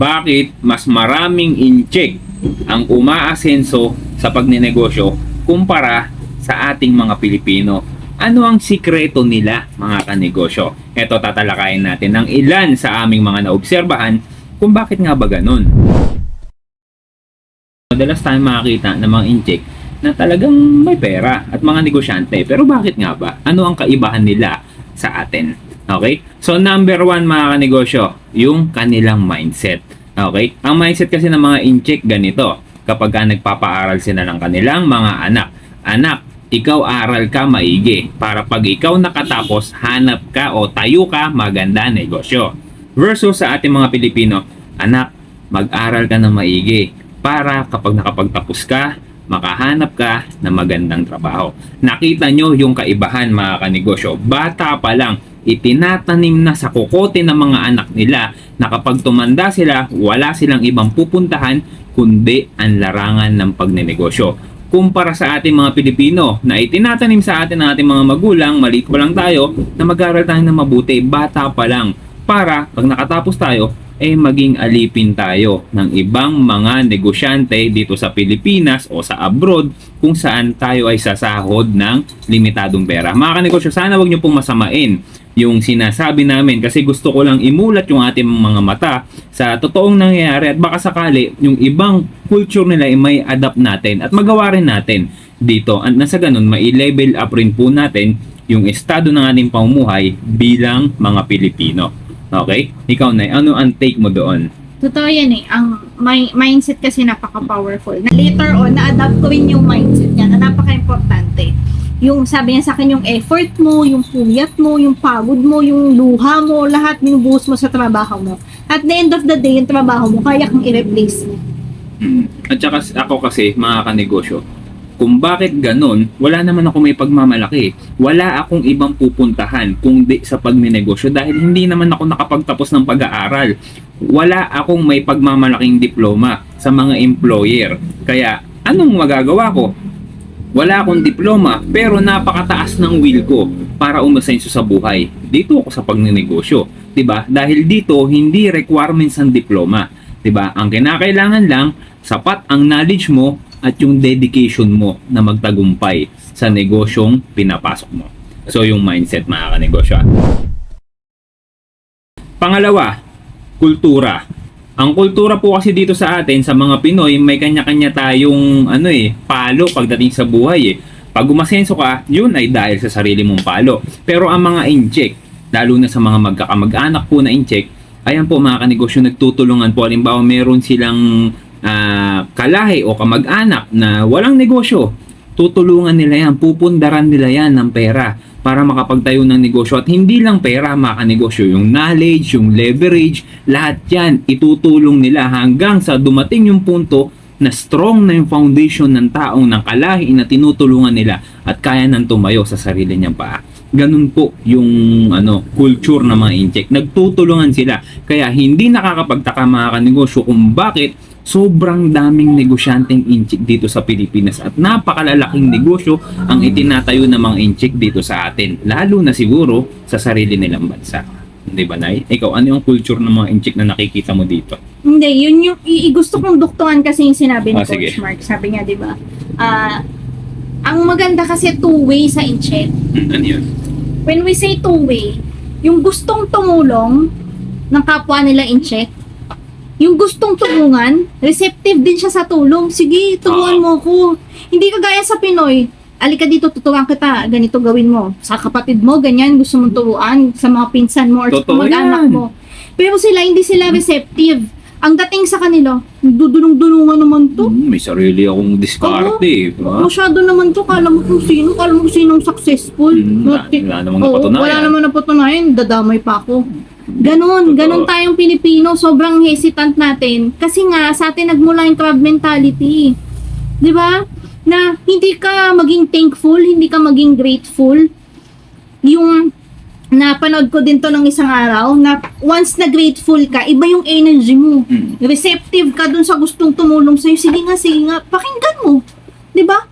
bakit mas maraming incheck ang umaasenso sa pagnenegosyo kumpara sa ating mga Pilipino. Ano ang sikreto nila mga kanegosyo? Ito tatalakayin natin ng ilan sa aming mga naobserbahan kung bakit nga ba ganun. Madalas tayong makakita ng mga incheck na talagang may pera at mga negosyante. Pero bakit nga ba? Ano ang kaibahan nila sa atin? Okay? So number one mga kanegosyo, yung kanilang mindset. Okay? Ang mindset kasi ng mga incheck ganito. Kapag ka nagpapaaral sila ng kanilang mga anak. Anak, ikaw aral ka maigi para pag ikaw nakatapos, hanap ka o tayo ka maganda negosyo. Versus sa ating mga Pilipino, anak, mag-aral ka ng maigi para kapag nakapagtapos ka, makahanap ka ng magandang trabaho. Nakita nyo yung kaibahan mga kanegosyo. Bata pa lang, itinatanim na sa kokote ng mga anak nila na kapag tumanda sila, wala silang ibang pupuntahan kundi ang larangan ng pagnenegosyo. Kumpara sa ating mga Pilipino na itinatanim sa atin ng ating mga magulang, maliit pa lang tayo, na mag-aral tayo ng mabuti, bata pa lang. Para pag nakatapos tayo, eh maging alipin tayo ng ibang mga negosyante dito sa Pilipinas o sa abroad kung saan tayo ay sasahod ng limitadong pera. Mga kanegosyo, sana wag niyo pong masamain yung sinasabi namin kasi gusto ko lang imulat yung ating mga mata sa totoong nangyayari at baka sakali yung ibang culture nila ay may adapt natin at magawa rin natin dito. At nasa ganun, mai-level up rin po natin yung estado ng ating pamumuhay bilang mga Pilipino. Okay? Ikaw na, ano ang take mo doon? Totoo yan eh. Ang my, mindset kasi napaka-powerful. Na later on, na-adapt ko rin yung mindset niya na napaka-importante. Yung sabi niya sa akin, yung effort mo, yung puyat mo, yung pagod mo, yung luha mo, lahat yung buhos mo sa trabaho mo. At the end of the day, yung trabaho mo, kaya kang i-replace mo. At saka ako kasi, mga kanegosyo, kung bakit ganun, wala naman ako may pagmamalaki. Wala akong ibang pupuntahan kung di sa pagninegosyo dahil hindi naman ako nakapagtapos ng pag-aaral. Wala akong may pagmamalaking diploma sa mga employer. Kaya, anong magagawa ko? Wala akong diploma pero napakataas ng will ko para umasenso sa buhay. Dito ako sa pagninegosyo. 'di ba? Dahil dito hindi requirements ang diploma. 'di ba? Ang kinakailangan lang sapat ang knowledge mo at yung dedication mo na magtagumpay sa negosyong pinapasok mo. So yung mindset mga kanegosyo. Pangalawa, kultura. Ang kultura po kasi dito sa atin, sa mga Pinoy, may kanya-kanya tayong ano eh, palo pagdating sa buhay eh. Pag umasenso ka, yun ay dahil sa sarili mong palo. Pero ang mga incheck, lalo na sa mga magkakamag-anak po na incheck, ayan po mga kanegosyo, nagtutulungan po. Halimbawa, meron silang ah, kalahi o kamag-anak na walang negosyo. Tutulungan nila yan, pupundaran nila yan ng pera para makapagtayo ng negosyo. At hindi lang pera mga negosyo, yung knowledge, yung leverage, lahat yan itutulong nila hanggang sa dumating yung punto na strong na yung foundation ng taong ng kalahi na tinutulungan nila at kaya nang tumayo sa sarili niyang paa. Ganun po yung ano culture ng mga incheck. Nagtutulungan sila. Kaya hindi nakakapagtaka mga kanegosyo kung bakit sobrang daming negosyanteng incheck dito sa Pilipinas at napakalalaking negosyo ang itinatayo ng mga incheck dito sa atin. Lalo na siguro sa sarili nilang bansa. Hindi ba, Nay? Ikaw, ano yung culture ng mga incheck na nakikita mo dito? Hindi, yun yung i- gusto kong duktungan kasi yung sinabi ni Ah, sige. Coach Mark. Sabi niya, di ba? Ah, ang maganda kasi two-way sa in-check. Hmm, ano yun? When we say two-way, yung gustong tumulong ng kapwa nila in-check, yung gustong tulungan, receptive din siya sa tulong. Sige, tulungan Oo. mo ko. Hindi kagaya sa Pinoy, alika dito, tuturuan kita, ganito gawin mo. Sa kapatid mo, ganyan, gusto mong turuan. Sa mga pinsan mo or sa Totoo mag-anak yan. mo. Pero sila, hindi sila receptive. Ang dating sa kanila, dudulong-dulungan naman to. Hmm, may sarili akong diskarte. eh? Masyado naman to, kala mo kung sino, kala mo kung sinong successful. Hmm, wala, wala namang Oo, napatunayan. Wala naman napatunayan, dadamay pa ako. Ganon, ganon tayong Pilipino, sobrang hesitant natin. Kasi nga, sa atin nagmula yung crab mentality. Di ba? Na hindi ka maging thankful, hindi ka maging grateful. Yung napanood ko din to ng isang araw, na once na grateful ka, iba yung energy mo. Hmm. Receptive ka dun sa gustong tumulong sa'yo. Sige nga, sige nga, pakinggan mo. Di ba?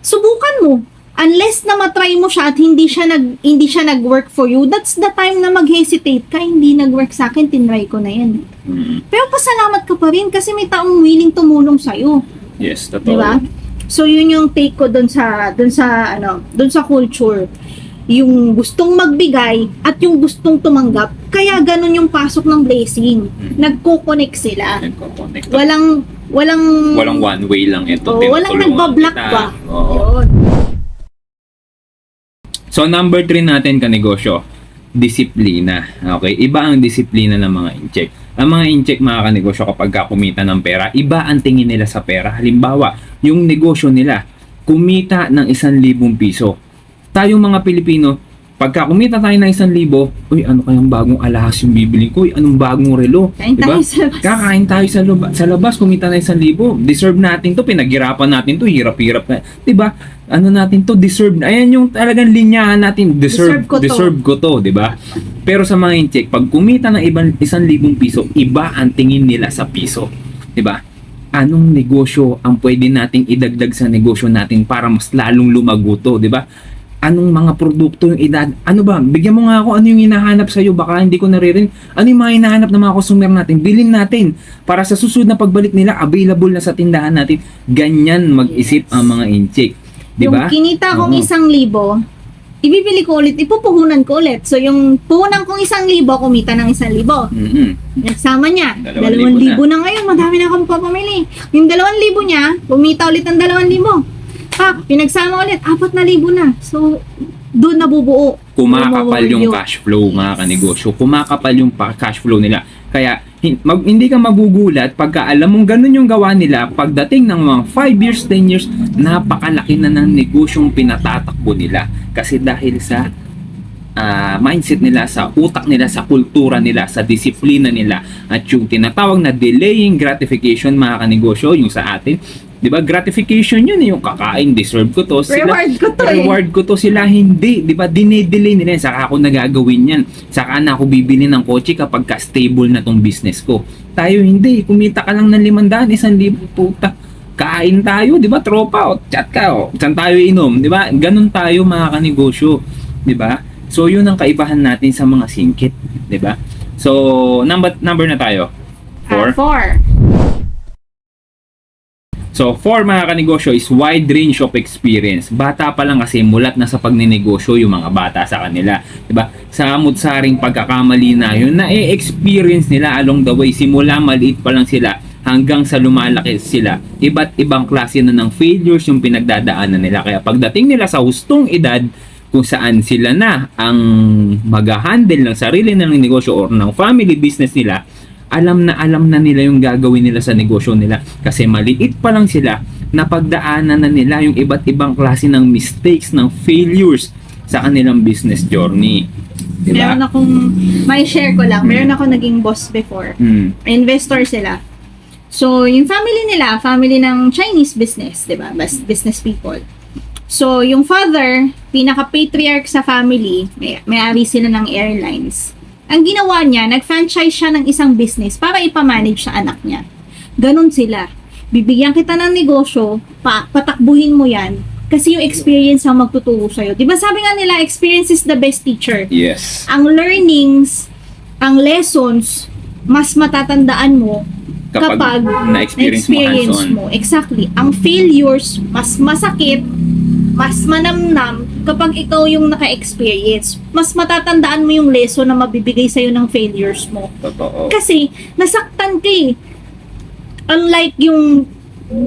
Subukan mo. Unless na matry mo siya at hindi siya nag hindi siya nag-work for you, that's the time na mag-hesitate ka, hindi nag-work sa akin, tinry ko na yan. Mm. Pero pasalamat ka pa rin kasi may taong willing tumulong sa iyo, Yes, totoo. di ba? So yun yung take ko dun sa dun sa ano, dun sa culture. Yung gustong magbigay at yung gustong tumanggap. Kaya ganun yung pasok ng blessing. Mm. Nagko-connect sila. Nagko-connect. Walang walang Walang one way lang ito. Oo, walang nagbablock ba? Oo. Yun. So number 3 natin kanegosyo, disiplina. Okay? Iba ang disiplina ng mga incheck. Ang mga incheck mga kanegosyo kapag ka kumita ng pera, iba ang tingin nila sa pera. Halimbawa, yung negosyo nila, kumita ng isang libong piso. Tayong mga Pilipino, pagka kumita tayo ng isang libo, uy, ano kayang bagong alahas yung bibili ko? Uy, anong bagong relo? Kain Diba? tayo sa labas. Kakain tayo sa, luba, sa labas, kumita na isang libo. Deserve natin to, pinaghirapan natin to, hirap-hirap na. Diba? Ano natin to, deserve. Ayan yung talagang linyahan natin, deserve, Deserve ko to. deserve ko to, diba? Pero sa mga in-check, pag kumita ng ibang isang libong piso, iba ang tingin nila sa piso. Diba? Anong negosyo ang pwede nating idagdag sa negosyo natin para mas lalong lumago to, diba? Anong mga produkto yung edad? Ano ba? Bigyan mo nga ako ano yung hinahanap sa iyo baka hindi ko naririnig. Ano yung mga hinahanap ng mga customer natin? Bilhin natin para sa susunod na pagbalik nila available na sa tindahan natin. Ganyan mag-isip Yes. ang mga in-check. Di ba? Yung kinita kong Oo. isang libo, ibibili ko ulit, ipupuhunan ko ulit. So, yung puhunan kong isang libo, kumita ng isang libo. Mhm. Nagsama niya, Dalawang dalawang libo libo na. ngayon, madami na akong papamili. Yung dalawang libo niya, kumita ulit ng dalawang libo. Pa, pinagsama ulit, apat na libo na. So, doon nabubuo. kumakapal yung cash flow mga kanegosyo. Kumakapal yung cash flow nila. Kaya mag- hindi ka magugulat pagka alam mong ganun yung gawa nila pagdating ng mga 5 years, 10 years, napakalaki na ng negosyong pinatatakbo nila. Kasi dahil sa ah, mindset nila, sa utak nila, sa kultura nila, sa disiplina nila, at yung tinatawag na delaying gratification mga kanegosyo, yung sa atin, di ba gratification yun, eh, yung kakain, deserve ko to. Sila, Reward ko to eh. reward ko to sila hindi, 'di ba? Dinedelay nila, saka ako nagagawin 'yan. Saka na ako bibili ng kotse kapag ka stable na tong business ko. Tayo hindi, kumita ka lang ng 500, 1,000 puta. Kain tayo, 'di ba? Tropa, o chat ka, o saan tayo inom, 'di ba? Ganun tayo mga kanegosyo, 'di ba? So 'yun ang kaibahan natin sa mga singkit, 'di ba? So number number na tayo. Ah, Four. four. So, for mga kanegosyo is wide range of experience. Bata pa lang kasi mulat na sa pagninegosyo yung mga bata sa kanila. 'Di ba? Sa mutsaring pagkakamali na yun, na experience nila along the way. Simula maliit pa lang sila hanggang sa lumalaki sila. Iba't ibang klase na ng failures yung pinagdadaanan nila. Kaya pagdating nila sa hustong edad, kung saan sila na ang mag-handle ng sarili nilang negosyo or ng family business nila, alam na alam na nila yung gagawin nila sa negosyo nila kasi maliit pa lang sila napagdaanan na nila yung iba't ibang klase ng mistakes, ng failures sa kanilang business journey. Diba? Meron akong, may share ko lang, meron ako naging boss before. Hmm. investor sila. So, yung family nila, family ng Chinese business, 'di ba? Bas business people. So, yung father, pinaka-patriarch sa family, may, may-ari sila ng airlines. Ang ginawa niya, nag-franchise siya ng isang business para ipamanage sa anak niya. Ganon sila. Bibigyan kita ng negosyo, pa, patakbuhin mo yan, kasi yung experience ang magtuturo sa'yo. Di ba sabi nga nila, experience is the best teacher Yes. ang learnings, ang lessons, mas matatandaan mo Kapag, kapag, na-experience mo na-experience hands-on. mo. Exactly. Ang failures, mas masakit, mas manamnam kapag ikaw yung naka-experience. Mas matatandaan mo yung lesson na mabibigay sa'yo ng failures mo. Totoo. Kasi, nasaktan ka eh. Unlike yung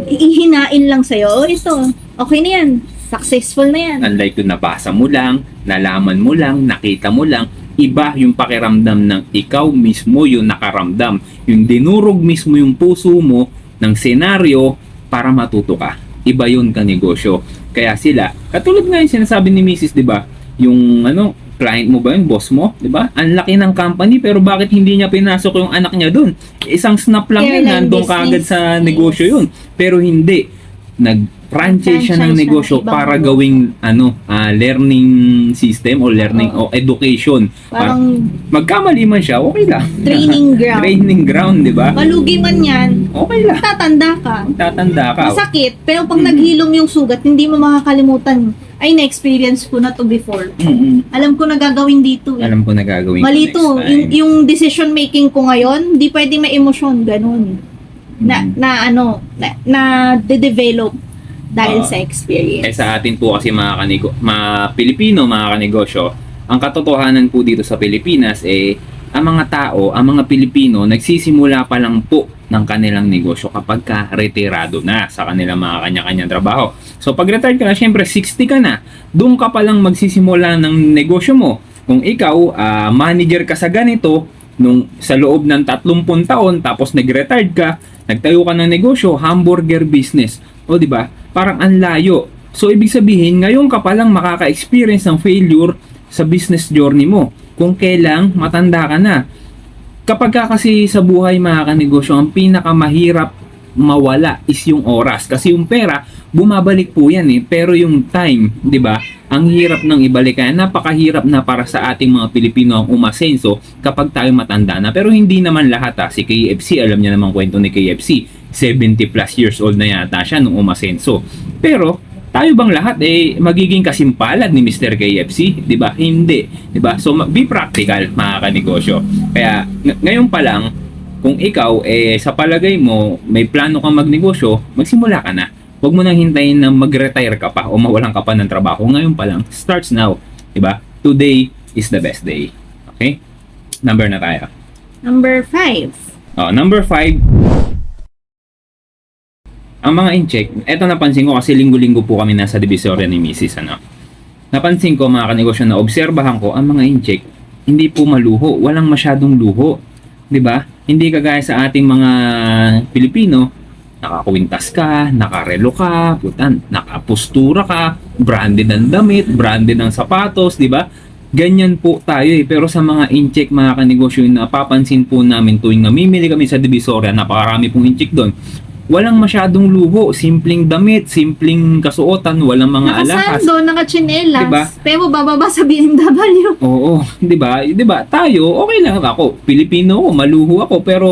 ihinain lang sa'yo, oh, ito, okay na yan. Successful na yan. Unlike yung nabasa mo lang, nalaman mo lang, nakita mo lang, iba yung pakiramdam ng ikaw mismo yung nakaramdam. Yung dinurog mismo yung puso mo ng senaryo para matuto ka. Iba yun ka negosyo. Kaya sila, katulad nga yung sinasabi ni Mrs. 'di ba? Yung ano, client mo ba yun, boss mo, 'di ba? Ang laki ng company pero bakit hindi niya pinasok yung anak niya doon? Isang snap lang yun, Airline nandun kaagad business. sa negosyo yun. Pero hindi. Nag-franchise siya ng Franchise negosyo ng para gawing ano, ah, learning system o learning o Oo. education. Pa- Parang magkamali man siya, okay lang. training ground. Training ground, 'di ba? Malugi man yan, Okay lang. tatanda ka. Tatanda ka. Masakit, pero pag Mm. naghilom yung sugat, hindi mo makakalimutan. ay na-experience ko na to before. Mm-mm. Alam ko na gagawin dito. Eh. Alam ko na gagawin ko Mali next to. time. Yung, yung decision making ko ngayon, di pwede may emosyon, ganun. Na, Mm. na ano, na, na de-develop dahil Oo. sa Eh experience. sa atin po kasi mga, kanigo, mga Pilipino, mga kanegosyo, ang katotohanan po dito sa Pilipinas eh, ang mga tao, ang mga Pilipino, nagsisimula pa lang po ng kanilang negosyo kapag ka retirado na sa kanilang mga kanya-kanyang trabaho. So pag retired ka na, syempre 60 ka na, doon ka pa lang magsisimula ng negosyo mo. Kung ikaw, ah, manager ka sa ganito, nung sa loob ng 30 taon, tapos nag-retired ka, nagtayo ka ng negosyo, hamburger business. O di ba? Parang ang layo. So ibig sabihin, ngayon ka pa lang makaka-experience ng failure sa business journey mo. Kung kailang matanda ka na. Kapag ka kasi sa buhay mga kanegosyo, ang pinakamahirap mawala is yung oras. Kasi yung pera, bumabalik po yan eh. Pero yung time, di ba? Ang hirap nang ibalik. Kaya napakahirap na para sa ating mga Pilipino ang umasenso kapag tayo matanda na. Pero hindi naman lahat ha. Si KFC, alam niya naman kwento ni KFC. 70 plus years old na yata siya nung umasenso. Pero, tayo bang lahat eh magiging kasimpalad ni Mr. KFC? 'Di ba? Hindi, 'di ba? So be practical mga kanegosyo. Kaya ng- ngayon pa lang kung ikaw eh sa palagay mo may plano kang magnegosyo, magsimula ka na. Huwag mo nang hintayin na mag-retire ka pa o mawalan ka pa ng trabaho. Ngayon pa lang, starts now, 'di ba? Today is the best day. Okay? Number na tayo. Number five. Oh, number 5. Ang mga in-check, eto napansin ko kasi linggo-linggo po kami nasa divisorya ni Mrs. Ano. Napansin ko mga kanegosyo na obserbahan ko ang mga in-check, hindi po maluho, walang masyadong luho. 'Di ba? Hindi kagaya sa ating mga Pilipino, nakakwintas ka, nakarelo ka, putan, nakapustura ka, branded ang damit, branded ang sapatos, 'di ba? Ganyan po tayo eh. Pero sa mga in-check mga kanegosyo, napapansin po namin tuwing namimili kami sa Divisoria, napakarami pong in-check doon. Walang masyadong luho, simpleng damit, simpleng kasuotan, walang mga alahas. Nakasando, nakachinelas. Diba? Pero bababa sa BMW. Oo, 'di ba? 'Di ba? Tayo okay lang ako. Pilipino ako, maluho ako, pero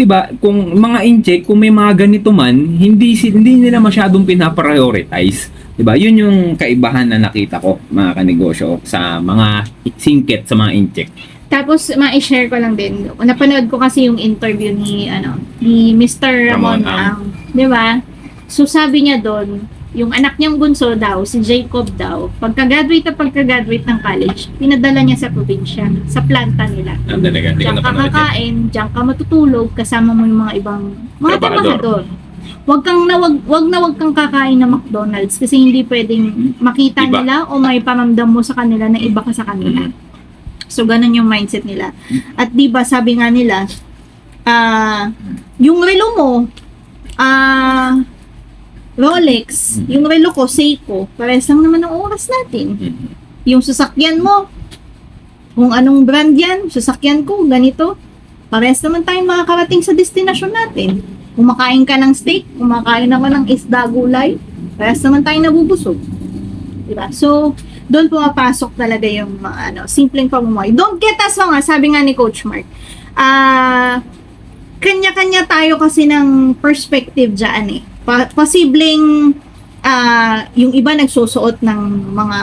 'di ba, kung mga in-check, kung may mga ganito man, hindi hindi nila masyadong pinaprioritize. 'Di ba? 'Yun yung kaibahan na nakita ko, mga kanegosyo, sa mga singket sa mga in-check. Tapos, ma-share ko lang din. Napanood ko kasi yung interview ni, ano, ni Mr. Ramon Ramon. Ang. Di ba? So, sabi niya doon, yung anak niyang bunso daw, si Jacob daw, pagka-graduate na pagka-graduate ng college, pinadala niya sa probinsya, sa planta nila. Ah, talaga, hindi Diyan ka napanood kakain, diyan ka matutulog, kasama mo yung mga ibang mga Trabahador. trabahador. Wag kang na wag, wag na wag kang kakain ng McDonald's kasi hindi pwedeng makita Iba. nila o may paramdam mo sa kanila na iba ka sa kanila. Mhm. So ganun yung mindset nila. At 'di ba sabi nga nila ah yung relo mo ah Rolex, Mhm. yung relo ko Seiko, parehas lang naman ang oras natin Mhm. yung sasakyan mo, kung anong brand yan, sasakyan ko, ganito. Parehas naman tayong makakarating sa destinasyon natin. Kumakain ka ng steak, kumakain ako ng isda gulay, parehas naman tayong nabubusog. Diba? So, doon pumapasok talaga yung mga ano, simpleng pamumuhay. Don't get us wrong, ah, sabi nga ni Coach Mark. Ah, kanya-kanya tayo kasi ng perspective dyan eh. Pa- posibleng ah, yung iba nagsusuot ng mga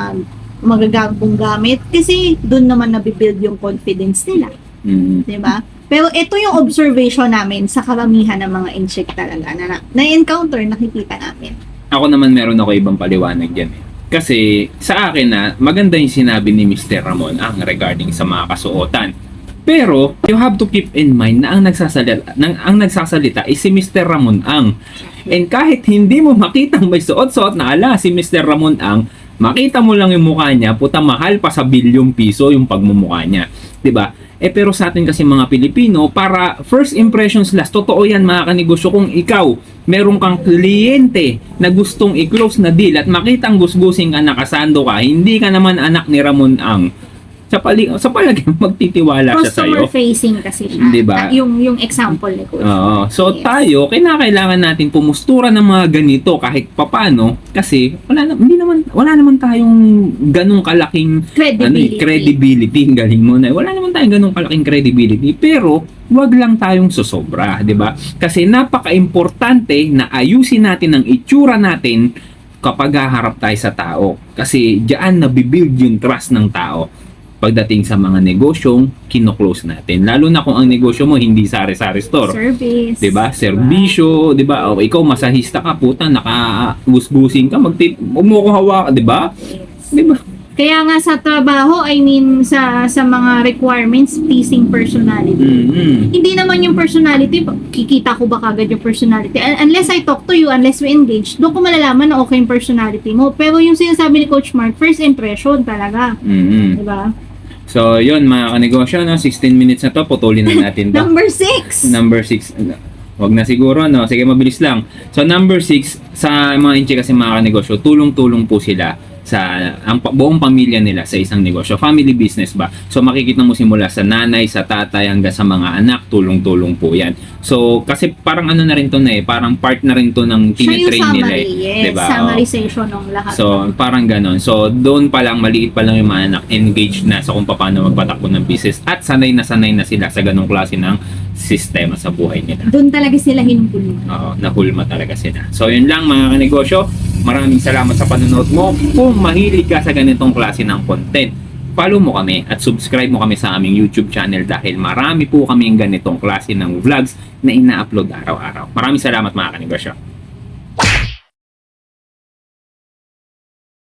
magagambong gamit kasi doon naman nabibuild yung confidence nila, Mhm. 'di ba? Pero ito yung observation namin sa karamihan ng mga in-check talaga na, na, na-encounter, nakikita namin. Ako naman meron ako ibang paliwanag dyan eh. Kasi sa akin na maganda yung sinabi ni Mr. Ramon ang regarding sa mga kasuotan. Pero you have to keep in mind na ang nagsasalita, nang, ang nagsasalita is si Mr. Ramon Ang. And kahit hindi mo makitang may suot-suot na ala si Mr. Ramon Ang, makita mo lang yung mukha niya, puta mahal pa sa bilyong piso yung pagmumukha niya. ba? Eh pero sa atin kasi mga Pilipino, para first impressions last, totoo yan mga kanegosyo kung ikaw, meron kang kliyente na gustong i-close na deal at makitang gusgusin ka nakasando ka, hindi ka naman anak ni Ramon Ang, sa, pali sa palagay mo, magtitiwala siya sa'yo. Customer facing kasi siya. Di ba? Na- Yung, yung example ni Coach. Oo. So Yes. tayo, kinakailangan natin pumustura ng mga ganito kahit papano kasi wala na, hindi naman wala naman tayong ganong kalaking ano, Credibility. eh, credibility, ang galing mo na. Wala naman tayong ganong kalaking credibility, pero wag lang tayong susobra, 'di ba? Kasi napaka-importante na ayusin natin ang itsura natin kapag haharap tayo sa tao. Kasi diyan nabibuild yung trust ng tao pagdating sa mga negosyong kino-close natin. Lalo na kung ang negosyo mo hindi sari-sari store. Service. 'di ba? Serbisyo, 'di ba? O ikaw masahista ka, puta, naka-busbusin ka, magtip, ko hawakan, 'di ba? Yes. 'Di ba? Kaya nga sa trabaho, I mean sa sa mga requirements, pleasing personality. Mm-hmm. Hindi naman yung personality, kikita ko ba kagad yung personality? Un- Unless I talk to you, unless we engage, doon ko malalaman na okay yung personality mo. Pero yung sinasabi ni Coach Mark, first impression talaga. mm Diba? So, yun mga kanegosyo, no? 16 minutes na to, putulin na natin to. Number six! number 6, wag na siguro, no? Sige, mabilis lang. So, number 6, sa mga inchi kasi mga kanegosyo, tulong-tulong po sila sa ang buong pamilya nila sa isang negosyo. Family business ba? So makikita mo simula sa nanay, sa tatay hanggang sa mga anak, tulong-tulong po 'yan. So kasi parang ano na rin to na eh, parang part na rin to ng tinitrain nila eh. yes. Diba? Summarization ng lahat. So, parang ganon. So, doon pa lang, maliit pa lang yung mga anak, engaged na sa kung paano magpatakbo ng business at sanay na sanay na sila sa ganong klase ng sistema sa buhay nila. doon talaga sila hinuhuli. Oo, nahulma talaga sila. So, yun lang mga kanegosyo. Maraming salamat sa panonood mo. Kung mahilig ka sa ganitong klase ng content, follow mo kami at subscribe mo kami sa aming YouTube channel dahil marami po kaming ganitong klase ng vlogs na ina-upload araw-araw. Maraming salamat mga kanegosyo.